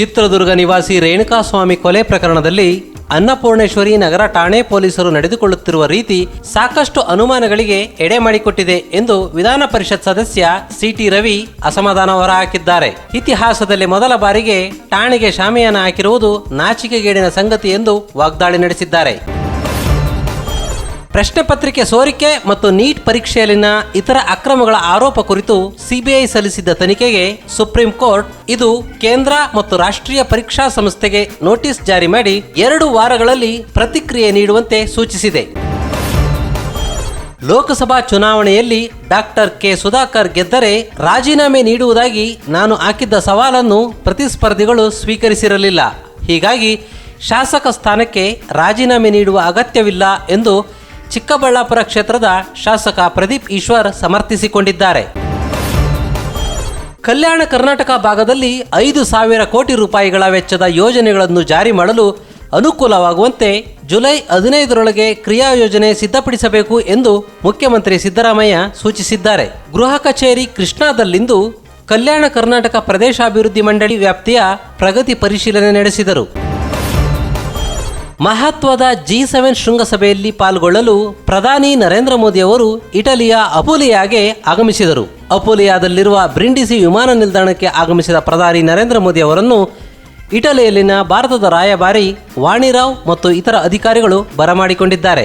ಚಿತ್ರದುರ್ಗ ನಿವಾಸಿ ರೇಣುಕಾಸ್ವಾಮಿ ಕೊಲೆ ಪ್ರಕರಣದಲ್ಲಿ ಅನ್ನಪೂರ್ಣೇಶ್ವರಿ ನಗರ ಠಾಣೆ ಪೊಲೀಸರು ನಡೆದುಕೊಳ್ಳುತ್ತಿರುವ ರೀತಿ ಸಾಕಷ್ಟು ಅನುಮಾನಗಳಿಗೆ ಎಡೆ ಮಾಡಿಕೊಟ್ಟಿದೆ ಎಂದು ವಿಧಾನ ಪರಿಷತ್ ಸದಸ್ಯ ಸಿಟಿ ರವಿ ಅಸಮಾಧಾನ ಹೊರಹಾಕಿದ್ದಾರೆ. ಇತಿಹಾಸದಲ್ಲಿ ಮೊದಲ ಬಾರಿಗೆ ಠಾಣೆಗೆ ಶಾಮಿಯಾನ ಹಾಕಿರುವುದು ನಾಚಿಕೆಗೇಡಿನ ಸಂಗತಿ ಎಂದು ವಾಗ್ದಾಳಿ ನಡೆಸಿದ್ದಾರೆ. ಪ್ರಶ್ನೆ ಪತ್ರಿಕೆ ಸೋರಿಕೆ ಮತ್ತು ನೀಟ್ ಪರೀಕ್ಷೆಯಲ್ಲಿನ ಇತರ ಅಕ್ರಮಗಳ ಆರೋಪ ಕುರಿತು ಸಿಬಿಐ ಸಲ್ಲಿಸಿದ್ದ ತನಿಖೆಗೆ ಸುಪ್ರೀಂ ಕೋರ್ಟ್ ಇದು ಕೇಂದ್ರ ಮತ್ತು ರಾಷ್ಟ್ರೀಯ ಪರೀಕ್ಷಾ ಸಂಸ್ಥೆಗೆ ನೋಟಿಸ್ ಜಾರಿ ಮಾಡಿ ಎರಡು ವಾರಗಳಲ್ಲಿ ಪ್ರತಿಕ್ರಿಯೆ ನೀಡುವಂತೆ ಸೂಚಿಸಿದೆ. ಲೋಕಸಭಾ ಚುನಾವಣೆಯಲ್ಲಿ ಡಾಕ್ಟರ್ ಕೆ ಸುಧಾಕರ್ ಗೆದ್ದರೆ ರಾಜೀನಾಮೆ ನೀಡುವುದಾಗಿ ನಾನು ಹಾಕಿದ್ದ ಸವಾಲನ್ನು ಪ್ರತಿಸ್ಪರ್ಧಿಗಳು ಸ್ವೀಕರಿಸಿರಲಿಲ್ಲ. ಹೀಗಾಗಿ ಶಾಸಕ ಸ್ಥಾನಕ್ಕೆ ರಾಜೀನಾಮೆ ನೀಡುವ ಅಗತ್ಯವಿಲ್ಲ ಎಂದು ಚಿಕ್ಕಬಳ್ಳಾಪುರ ಕ್ಷೇತ್ರದ ಶಾಸಕ ಪ್ರದೀಪ್ ಈಶ್ವರ್ ಸಮರ್ಥಿಸಿಕೊಂಡಿದ್ದಾರೆ. ಕಲ್ಯಾಣ ಕರ್ನಾಟಕ ಭಾಗದಲ್ಲಿ ಐದು ಸಾವಿರ ಕೋಟಿ ರೂಪಾಯಿಗಳ ವೆಚ್ಚದ ಯೋಜನೆಗಳನ್ನು ಜಾರಿ ಮಾಡಲು ಅನುಕೂಲವಾಗುವಂತೆ ಜುಲೈ ಹದಿನೈದರೊಳಗೆ ಕ್ರಿಯಾ ಯೋಜನೆ ಸಿದ್ಧಪಡಿಸಬೇಕು ಎಂದು ಮುಖ್ಯಮಂತ್ರಿ ಸಿದ್ದರಾಮಯ್ಯ ಸೂಚಿಸಿದ್ದಾರೆ. ಗೃಹ ಕಚೇರಿ ಕೃಷ್ಣಾದಲ್ಲಿಂದು ಕಲ್ಯಾಣ ಕರ್ನಾಟಕ ಪ್ರದೇಶಾಭಿವೃದ್ಧಿ ಮಂಡಳಿ ವ್ಯಾಪ್ತಿಯ ಪ್ರಗತಿ ಪರಿಶೀಲನೆ ನಡೆಸಿದರು. ಮಹತ್ವದ ಜಿ ಸೆವೆನ್ ಶೃಂಗಸಭೆಯಲ್ಲಿ ಪಾಲ್ಗೊಳ್ಳಲು ಪ್ರಧಾನಿ ನರೇಂದ್ರ ಮೋದಿ ಅವರು ಇಟಲಿಯ ಅಪೋಲಿಯಾಗೆ ಆಗಮಿಸಿದರು. ಅಪೋಲಿಯಾದಲ್ಲಿರುವ ಬ್ರಿಂಡಿಸಿ ವಿಮಾನ ನಿಲ್ದಾಣಕ್ಕೆ ಆಗಮಿಸಿದ ಪ್ರಧಾನಿ ನರೇಂದ್ರ ಮೋದಿ ಅವರನ್ನು ಇಟಲಿಯಲ್ಲಿನ ಭಾರತದ ರಾಯಭಾರಿ ವಾಣಿರಾವ್ ಮತ್ತು ಇತರ ಅಧಿಕಾರಿಗಳು ಬರಮಾಡಿಕೊಂಡಿದ್ದಾರೆ.